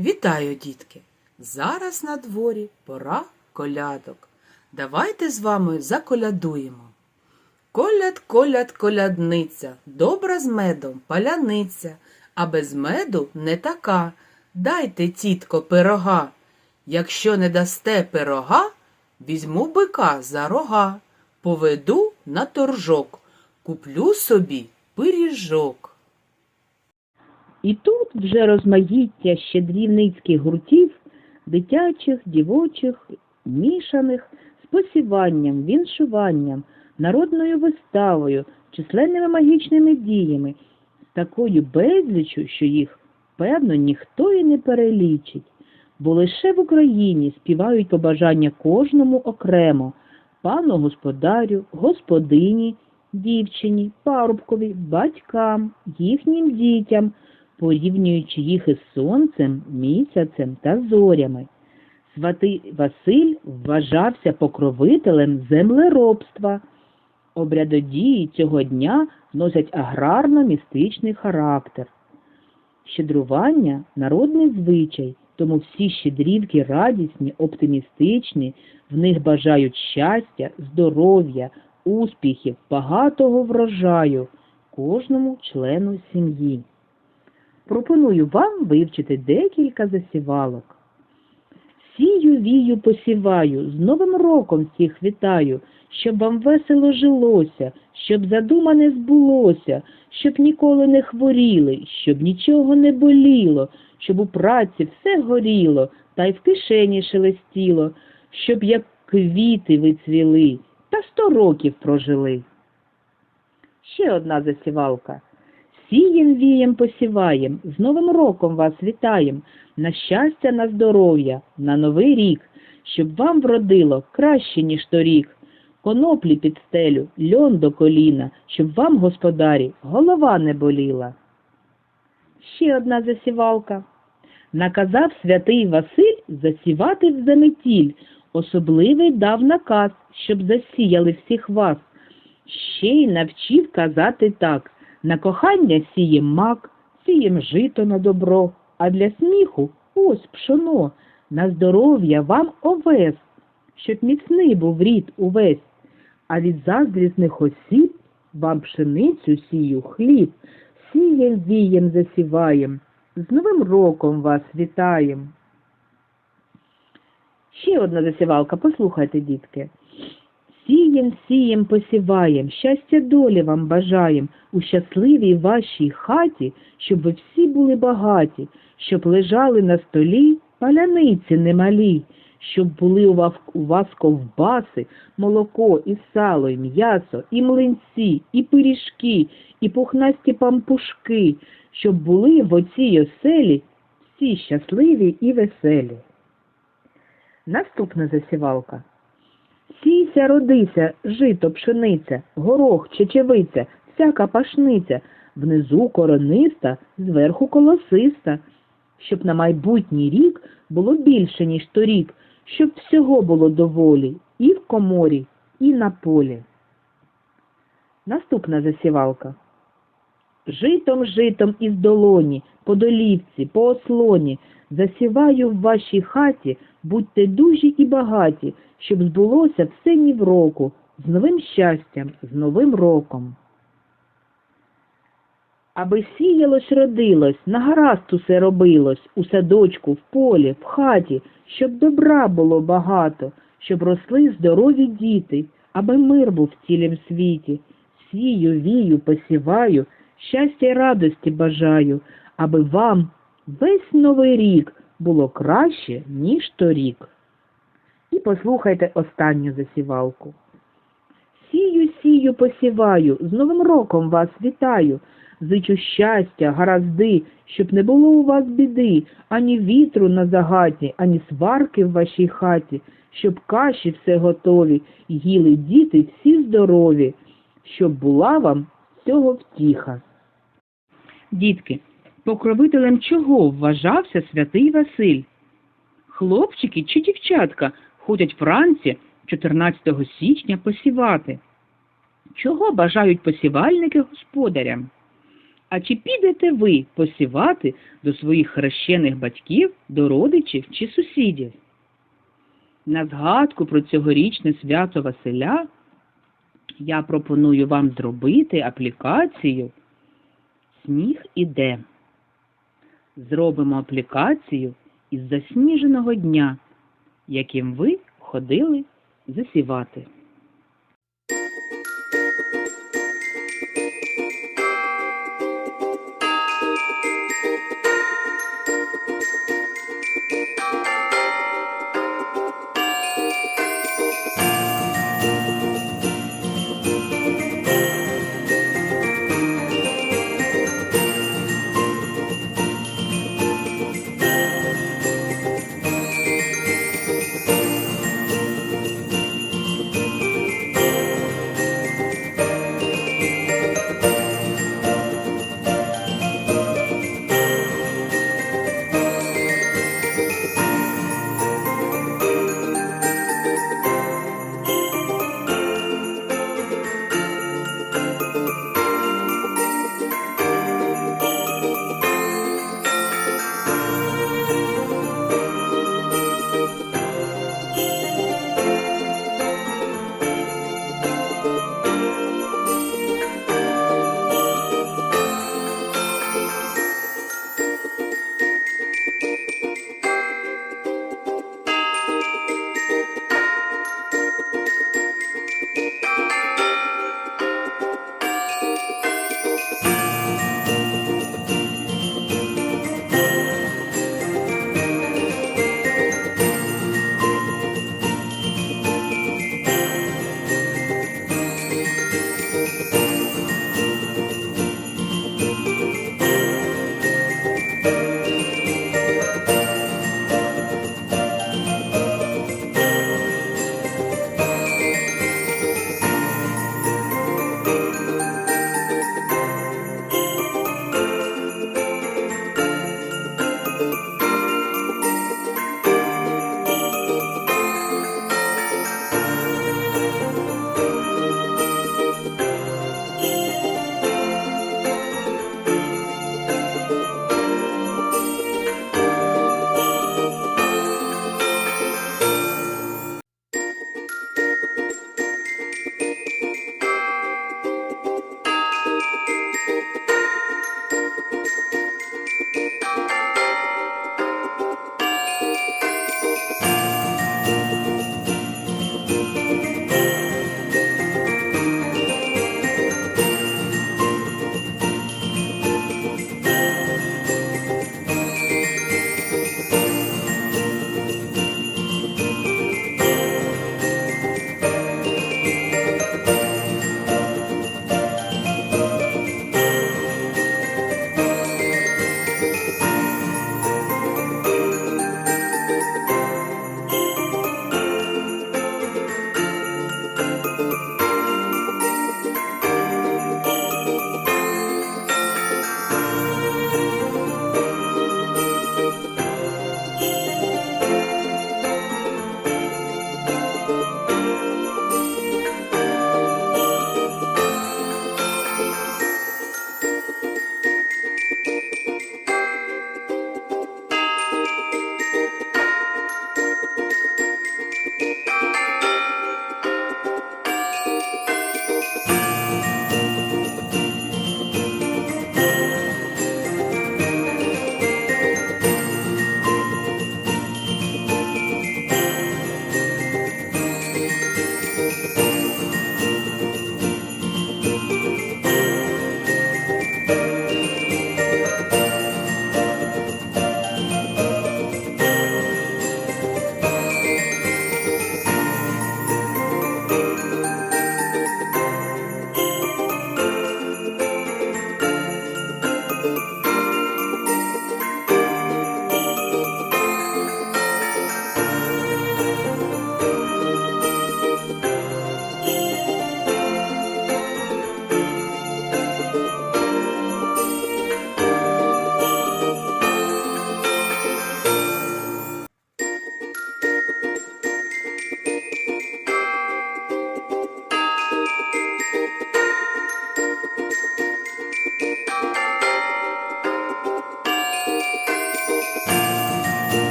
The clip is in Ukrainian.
Вітаю, дітки! Зараз на дворі пора колядок. Давайте з вами заколядуємо. Коляд, коляд, колядниця, добра з медом паляниця, а без меду не така. Дайте, тітко, пирога. Якщо не дасте пирога, візьму бика за рога, поведу на торжок, куплю собі пиріжок. І тут вже розмаїття щедрівницьких гуртів, дитячих, дівочих, мішаних, з посіванням, віншуванням, народною виставою, численними магічними діями, такою безліччю, що їх, певно, ніхто і не перелічить. Бо лише в Україні співають побажання кожному окремо пану господарю, господині, дівчині, парубкові, батькам, їхнім дітям, порівнюючи їх із сонцем, місяцем та зорями. Святий Василь вважався покровителем землеробства. Обрядодії цього дня носять аграрно-містичний характер. Щедрування народний звичай, тому всі щедрівки радісні, оптимістичні, в них бажають щастя, здоров'я, успіхів, багатого врожаю кожному члену сім'ї. Пропоную вам вивчити декілька засівалок. Сію вію посіваю, з Новим роком всіх вітаю, щоб вам весело жилося, щоб задумане збулося, щоб ніколи не хворіли, щоб нічого не боліло, щоб у праці все горіло, та й в кишені шелестіло, щоб як квіти ви цвіли, та сто років прожили. Ще одна засівалка. Сієм вієм посіваєм, з Новим роком вас вітаєм, на щастя, на здоров'я, на новий рік, щоб вам вродило краще, ніж торік. Коноплі під стелю, льон до коліна, щоб вам, господарі, голова не боліла. Ще одна засівалка. Наказав святий Василь засівати в заметіль, особливий дав наказ, щоб засіяли всіх вас. Ще й навчив казати так. На кохання сієм мак, сієм жито на добро, а для сміху ось пшоно, на здоров'я вам овес, щоб міцний був рід увесь, а від заздрісних осіб вам пшеницю сію хліб, сієм вієм засіваєм, з Новим роком вас вітаєм. Ще одна засівалка, послухайте, дітки. Сієм, сієм, посіваєм, щастя долі вам бажаєм, у щасливій вашій хаті, щоб ви всі були багаті, щоб лежали на столі паляниці немалі, щоб були у вас, у вас ковбаси, молоко і сало, і м'ясо, і млинці, і пиріжки, і пухнасті пампушки, щоб були в оцій оселі всі щасливі і веселі. Наступна засівалка. Сійся, родися, жито, пшениця, горох, чечевиця, всяка пашниця, внизу корониста, зверху колосиста, щоб на майбутній рік було більше, ніж торік, щоб всього було доволі і в коморі, і на полі. Наступна засівалка. Житом, житом із долоні, по долівці, по ослоні, засіваю в вашій хаті, будьте дужі і багаті, щоб збулося все ні в року, з новим щастям, з новим роком. Аби сіялось, родилось, на гаразд усе робилось, у садочку, в полі, в хаті, щоб добра було багато, щоб росли здорові діти, аби мир був в цілім світі. Сію, вію, посіваю, щастя й радості бажаю, аби вам весь новий рік було краще, ніж торік. І послухайте останню засівалку. Сію, сію, посіваю, з Новим роком вас вітаю. Зичу щастя, гаразди, щоб не було у вас біди, ані вітру на загаті, ані сварки в вашій хаті, щоб каші все готові, їли діти всі здорові, щоб була вам цього втіха. Дітки, покровителем чого вважався святий Василь? Хлопчики чи дівчатка ходять вранці 14 січня посівати? Чого бажають посівальники господарям? А чи підете ви посівати до своїх хрещених батьків, до родичів чи сусідів? На згадку про цьогорічне свято Василя я пропоную вам зробити аплікацію Сніг іде. Зробимо аплікацію із засніженого дня, яким ви ходили засівати.